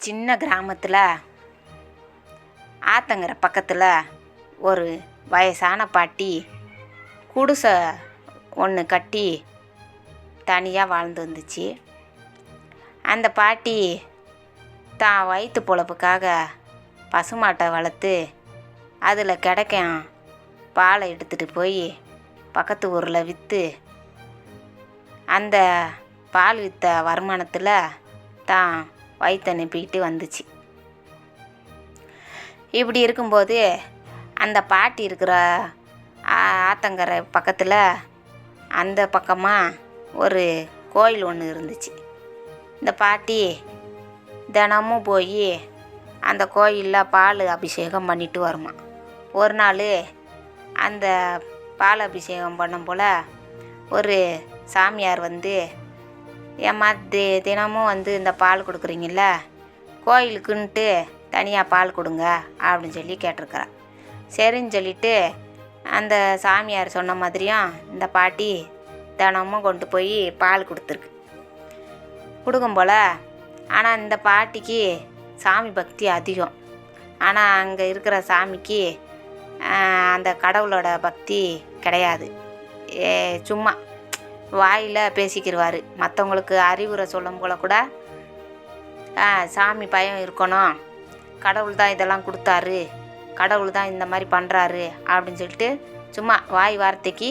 சின்ன கிராமத்தில் ஆத்தங்கரை பக்கத்தில் ஒரு வயசான பாட்டி குடிசை ஒன்று கட்டி தனியாக வாழ்ந்து வந்துச்சு. அந்த பாட்டி தான் வயிற்று பொழப்புக்காக பசுமாட்டை வளர்த்து அதில் கிடைக்கும் பாலை எடுத்துகிட்டு போய் பக்கத்து ஊரில் விற்று அந்த பால் விற்ற வருமானத்தில் தான் வயிற்று அனுப்பிக்கிட்டு வந்துச்சு. இப்படி இருக்கும்போது அந்த பாட்டி இருக்கிற ஆத்தங்கரை பக்கத்தில் அந்த பக்கமாக ஒரு கோயில் ஒன்று இருந்துச்சு. இந்த பாட்டி தினமும் போய் அந்த கோயிலில் பால் அபிஷேகம் பண்ணிட்டு வருமா. ஒரு நாள் அந்த பால் அபிஷேகம் பண்ணும் போல் ஒரு சாமியார் வந்து ஏம்மா தி தினமும் வந்து இந்த பால் கொடுக்குறீங்கள கோயிலுக்குன்ட்டு தனியாக பால் கொடுங்க அப்படின்னு சொல்லி கேட்டிருக்கிறா. சரின்னு சொல்லிட்டு அந்த சாமியார் சொன்ன மாதிரியும் இந்த பாட்டி தினமும் கொண்டு போய் பால் கொடுத்துருக்கு. கொடுக்கும் போல் ஆனால் இந்த பாட்டிக்கு சாமி பக்தி அதிகம். ஆனால் அங்கே இருக்கிற சாமிக்கு அந்த கடவுளோட பக்தி கிடையாது. ஏ, சும்மா. வாயில் பேசிக்கிடுவார் மற்றவங்களுக்கு அறிவுரை சொல்லும் போல கூட சாமி பயம் இருக்கணும். கடவுள் தான் இதெல்லாம் கொடுத்தாரு. கடவுள் தான் இந்த மாதிரி பண்ணுறாரு அப்படின்னு சொல்லிட்டு சும்மா வாய் வார்த்தைக்கு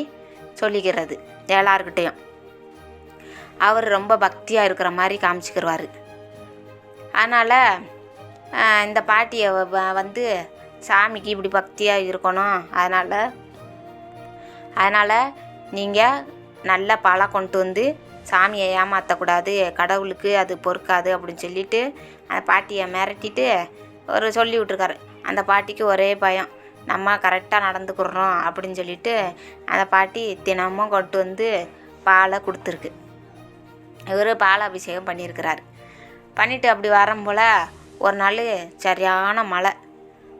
சொல்லிக்கிறது எல்லாருக்கிட்டேயும் அவர் ரொம்ப பக்தியாக இருக்கிற மாதிரி காமிச்சிக்கிடுவார் அதனால் இந்த பாட்டியை வந்து சாமிக்கு இப்படி பக்தியாக இருக்கணும். அதனால் அதனால் நீங்கள் நல்ல பழம் கொண்டு வந்து சாமியை ஏமாற்றக்கூடாது கடவுளுக்கு அது பொறுக்காது அப்படின்னு சொல்லிட்டு அந்த பாட்டியை மிரட்டிட்டு ஒரு சொல்லி விட்ருக்காரு அந்த பாட்டிக்கு ஒரே பயம் நம்ம கரெக்டாக நடந்துக்கிறோம் அப்படின்னு சொல்லிட்டு அந்த பாட்டி தினமும் கொண்டு வந்து பாலை கொடுத்துருக்கு. இவர் பால் அபிஷேகம் பண்ணியிருக்கிறாரு. பண்ணிவிட்டு அப்படி வரும் போல் ஒரு நாள் சரியான மழை.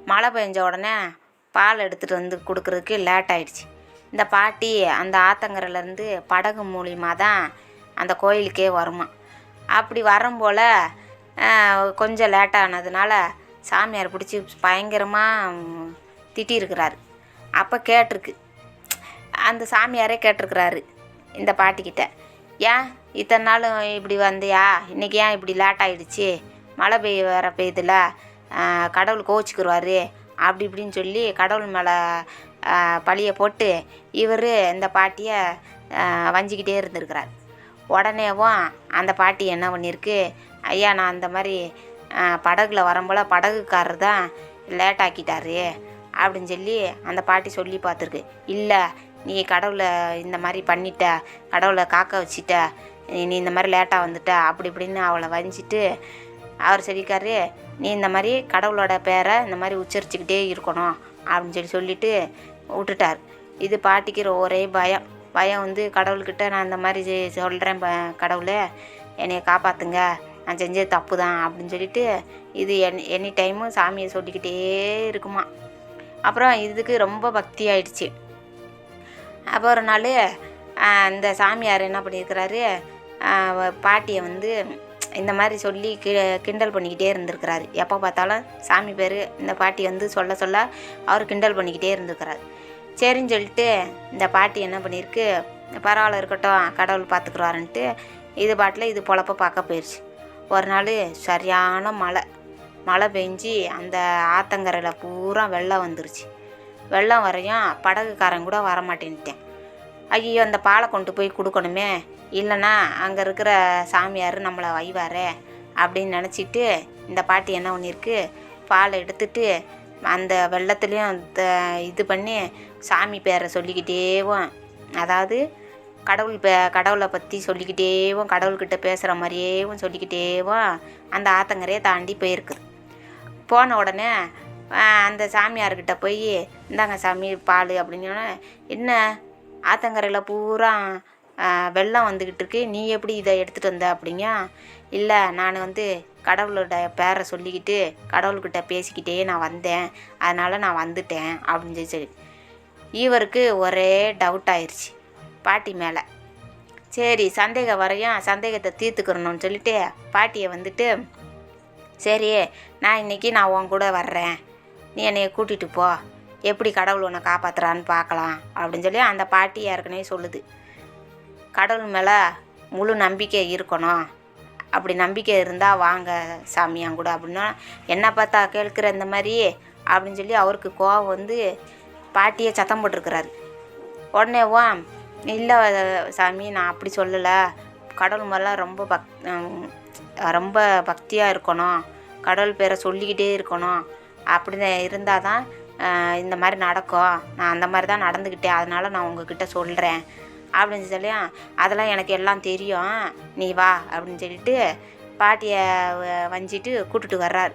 மழை பெஞ்ச உடனே பால் எடுத்துகிட்டு வந்து கொடுக்குறதுக்கு லேட் ஆயிடுச்சு. இந்த பாட்டி அந்த ஆத்தங்கரையிலேருந்து படகு மூலியமாக தான் அந்த கோயிலுக்கே வருமா. அப்படி வரும் போல் கொஞ்சம் லேட்டானதுனால சாமியார் பிடிச்சி பயங்கரமாக திட்டிருக்கிறாரு அப்போ கேட்டிருக்கு. அந்த சாமியாரே கேட்டிருக்கிறாரு இந்த பாட்டிக்கிட்ட. ஏன் இத்தனை நாள் இப்படி வந்தியா? இன்றைக்கி ஏன் இப்படி லேட் ஆகிடுச்சி மழை பெய்ய வேற பெய்யுதுல கடவுள் கோச்சிக்கிருவாரு அப்படி இப்படின்னு சொல்லி கடவுள் மேலே பழியை போட்டு இவர் இந்த பாட்டியை வஞ்சிக்கிட்டே இருந்திருக்கிறார். உடனேவும் அந்த பாட்டி என்ன பண்ணியிருக்கு ஐயா நான் அந்த மாதிரி படகுல வரும்போல படகுக்காரர் தான் லேட் ஆக்கிட்டாரு அப்படின்னு சொல்லி அந்த பாட்டி சொல்லி பார்த்துருக்கு. இல்லை நீ கடவுளை இந்த மாதிரி பண்ணிட்ட கடவுளை காக்க வச்சிட்ட நீ இந்த மாதிரி லேட்டாக வந்துட்ட அப்படி இப்படின்னு அவளை வஞ்சிட்டு அவர் சொல்லிக்காரு நீ இந்த மாதிரி கடவுளோட பேரை இந்த மாதிரி உச்சரிச்சுக்கிட்டே இருக்கணும் அப்படின்னு சொல்லி சொல்லிட்டு விட்டுட்டார். இது பாட்டிக்கு ஒரே பயம். பயம் வந்து கடவுள்கிட்ட நான் இந்த மாதிரி சொல்கிறேன் கடவுளே என்னையை காப்பாற்றுங்க நான் செஞ்சது தப்பு தான் அப்படின்னு சொல்லிட்டு இது என் எனி டைமும் சாமியை சொல்லிக்கிட்டே இருக்குமா. அப்புறம் இதுக்கு ரொம்ப பக்தி ஆயிடுச்சு. அப்போ ஒரு நாள் இந்த சாமியார் என்ன பண்ணியிருக்கிறாரு பாட்டியை வந்து இந்த மாதிரி சொல்லி கி கிண்டல் பண்ணிக்கிட்டே இருந்திருக்கிறாரு. எப்போ பார்த்தாலும் சாமி பேர் இந்த பாட்டி வந்து சொல்ல சொல்ல அவர் கிண்டல் பண்ணிக்கிட்டே இருந்திருக்கிறாரு. சரின்னு சொல்லிட்டு இந்த பாட்டி என்ன பண்ணியிருக்கு பரவாயில்ல இருக்கட்டும் கடவுள் பார்த்துக்குறாருன்ட்டு இது பாட்டில் இது பொழப்ப பார்க்க போயிடுச்சு ஒரு நாள் சரியான மழை. மழை பெஞ்சி அந்த ஆத்தங்கரையில் பூரா வெள்ளம் வந்துருச்சு. வெள்ளம் வரையும் படகுக்காரன் கூட வரமாட்டேன்ட்டேன் ஐயோ அந்த பாலை கொண்டு போய் கொடுக்கணுமே. இல்லைன்னா அங்கே இருக்கிற சாமியார் நம்மளை வைவாரே அப்படின்னு நினச்சிட்டு இந்த பாட்டி என்ன பண்ணியிருக்கு பாலை எடுத்துட்டு அந்த வெள்ளத்துலேயும் த- இது பண்ணி சாமி பேரை சொல்லிக்கிட்டேவும் அதாவது கடவுள் பே கடவுளை பற்றி சொல்லிக்கிட்டேவும் கடவுள்கிட்ட பேசுகிற மாதிரியேவும் சொல்லிக்கிட்டேவும் அந்த ஆத்தங்கரையை தாண்டி போயிருக்குது போன உடனே அந்த சாமியார்கிட்ட போய் இந்தாங்க சாமி பால் அப்படின்னு என்ன? ஆத்தங்கரையில் பூரா வெள்ளம் வந்துக்கிட்டு இருக்கு நீ எப்படி இதை எடுத்துகிட்டு வந்த அப்படிங்க? இல்லை நான் வந்து கடவுளோட பேரை சொல்லிக்கிட்டு கடவுள்கிட்ட பேசிக்கிட்டே நான் வந்தேன். அதனால் நான் வந்துட்டேன் அப்படின்னு சொல்லி சொல்லி. இவருக்கு ஒரே டவுட் ஆயிடுச்சு பாட்டி மேலே. சரி சந்தேகம் வரையும் சந்தேகத்தை தீர்த்துக்கிறணும்னு சொல்லிட்டு பாட்டியை வந்துட்டு சரி நான் இன்னைக்கு நான் உன் கூட வர்றேன். நீ என்னைய கூட்டிகிட்டு போ. எப்படி கடவுள் உன்னை காப்பாற்றுறான்னு பார்க்கலாம். அப்படின்னு சொல்லி அந்த பாட்டி ஏற்கனவே சொல்லுது. கடவுள் மேலே முழு நம்பிக்கை இருக்கணும். அப்படி நம்பிக்கை இருந்தால் வாங்க சாமி கூட அப்படின்னா என்ன பார்த்தா கேட்குற இந்த மாதிரி? அப்படின்னு சொல்லி அவருக்கு கோவம் வந்து பாட்டியை சத்தம் போட்டிருக்கிறாரு. உடனே வா இல்லை சாமி நான் அப்படி சொல்லலை. கடவுள் மேலே ரொம்ப பக் ரொம்ப பக்தியாக இருக்கணும். கடவுள் பேரை சொல்லிக்கிட்டே இருக்கணும். அப்படி இருந்தால் தான் இந்த மாதிரி நடக்கும். நான் அந்த மாதிரி தான் நடந்துக்கிட்டேன் அதனால் நான் உங்ககிட்ட சொல்கிறேன் அப்படின்னு சொல்லி அதெல்லாம் எனக்கு எல்லாம் தெரியும். நீ வா அப்படின்னு சொல்லிட்டு பாட்டியை வ- வஞ்சிட்டு கூட்டிட்டு வர்றார்.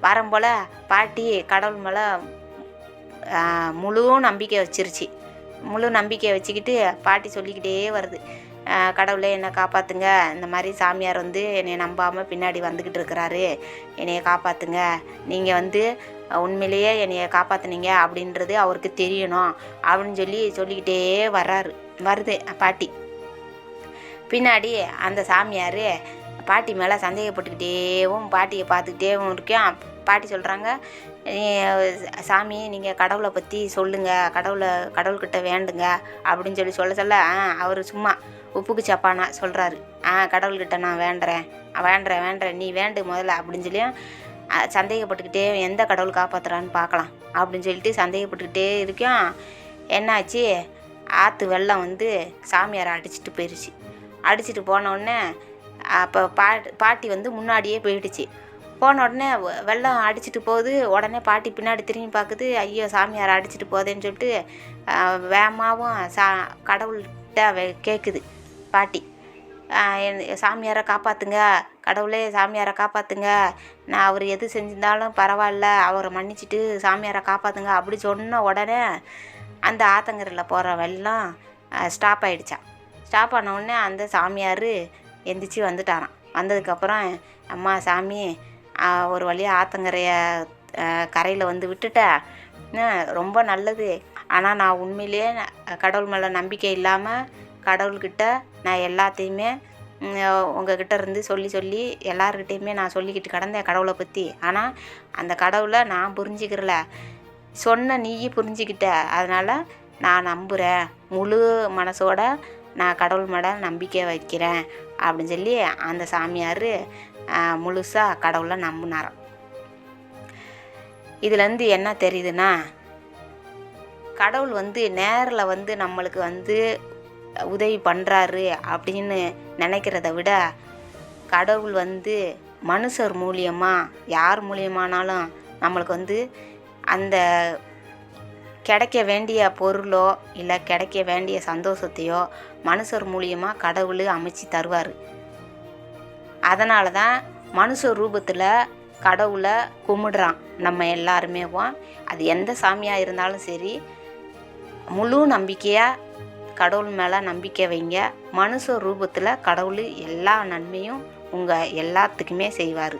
வரும்போல் பாட்டி கடவுள் மேலே முழு நம்பிக்கை வச்சிருச்சு. முழு நம்பிக்கையை வச்சுக்கிட்டு பாட்டி சொல்லிக்கிட்டே வருது. கடவுளே என்னை காப்பாற்றுங்க இந்த மாதிரி சாமியார் வந்து என்னை நம்பாமல் பின்னாடி வந்துக்கிட்டு இருக்கிறாரு. என்னையை காப்பாற்றுங்க நீங்கள் வந்து உண்மையிலேயே என்னைய காப்பாற்றினீங்க அப்படின்றது அவருக்கு தெரியணும் அப்படின்னு சொல்லி சொல்லிக்கிட்டே வர்றாரு. வருது பாட்டி. பின்னாடி அந்த சாமியார் பாட்டி மேலே சந்தேகப்பட்டுக்கிட்டேவும் பாட்டியை பார்த்துக்கிட்டேவும் இருக்கேன் பாட்டி சொல்கிறாங்க சாமி நீங்கள் கடவுளை பற்றி சொல்லுங்கள் கடவுளை கடவுள்கிட்ட வேண்டுங்க அப்படின்னு சொல்லி சொல்ல சொல்ல ஆ அவர் சும்மா உப்புக்கு சப்பானா சொல்கிறாரு ஆ கடவுள்கிட்ட நான் வேண்டுறேன் வேண்டுறேன் வேண்டுறேன் நீ வேண்டு முதல்ல அப்படின்னு சொல்லி சந்தேகப்பட்டுக்கிட்டே எந்த கடவுள் காப்பாத்துறான்னு பார்க்கலாம் அப்படின்னு சொல்லிட்டு சந்தேகப்பட்டுக்கிட்டே இருக்கேன் என்னாச்சு? ஆற்று வெள்ளம் வந்து சாமியாரை அடிச்சிட்டு போயிடுச்சு அடிச்சிட்டு போன உடனே அப்போ பாட் பாட்டி வந்து முன்னாடியே போயிடுச்சு. போன உடனே வெள்ளம் அடிச்சிட்டு போகுது. உடனே பாட்டி பின்னாடி திரும்பி பார்க்குது ஐயோ சாமியாரை அடிச்சிட்டு போதேன்னு சொல்லிட்டு வேகமாகவும் சா கடவுள்கிட்ட கேட்குது பாட்டி. சாமியாரை காப்பாற்றுங்க கடவுளே சாமியாரை காப்பாற்றுங்க நான் அவர் எது செஞ்சிருந்தாலும் பரவாயில்ல. அவரை மன்னிச்சிட்டு சாமியாரை காப்பாற்றுங்க அப்படி சொன்ன உடனே அந்த ஆத்தங்கரையில் போகிற வெள்ளம் ஸ்டாப் ஆகிடுச்சான் ஸ்டாப் ஆன உடனே அந்த சாமியார் எந்திரிச்சு வந்துட்டாராம். வந்ததுக்கப்புறம் அம்மா சாமி ஒரு வழியாக ஆத்தங்கரையை கரையில் வந்து விட்டுட்டேன். ரொம்ப நல்லது. ஆனால் நான் உண்மையிலேயே கடவுள் மேலே நம்பிக்கை இல்லாமல் கடவுள்கிட்ட நான் எல்லாத்தையுமே ம், உங்ககிட்ட இருந்து சொல்லி சொல்லி எல்லாருக்கிட்டேயுமே நான் சொல்லிக்கிட்டு கிடந்தேன் கடவுளை பற்றி ஆனால் அந்த கடவுளை நான் புரிஞ்சுக்கிறல. சொன்ன நீயே புரிஞ்சுக்கிட்ட. அதனால் நான் நம்புகிறேன் முழு மனசோட நான் கடவுள் மேலே நம்பிக்கை வைக்கிறேன் அப்படின்னு சொல்லி அந்த சாமியார் முழுசாக கடவுளை நம்பினாராம். இதுலேருந்து என்ன தெரியுதுன்னா கடவுள் வந்து நேரில் வந்து நம்மளுக்கு வந்து உதவி பண்ணுறாரு அப்படின்னு நினைக்கிறத விட கடவுள் வந்து மனுஷர் மூலியமாக யார் மூலியமானாலும் நம்மளுக்கு வந்து அந்த கிடைக்க வேண்டிய பொருளோ இல்லை கிடைக்க வேண்டிய சந்தோஷத்தையோ மனுஷர் மூலியமாக கடவுள் அமைச்சு தருவார். அதனால தான் மனுஷ ரூபத்தில் கடவுளை கும்பிடுறான். நம்ம எல்லாருமேவும். அது எந்த சாமியாக இருந்தாலும் சரி முழு நம்பிக்கையாக கடவுள் மேலே நம்பிக்கை வைங்க. மனுஷ ரூபத்தில் கடவுள் எல்லா நன்மையும் உங்கள் எல்லாத்துக்குமே செய்வார்.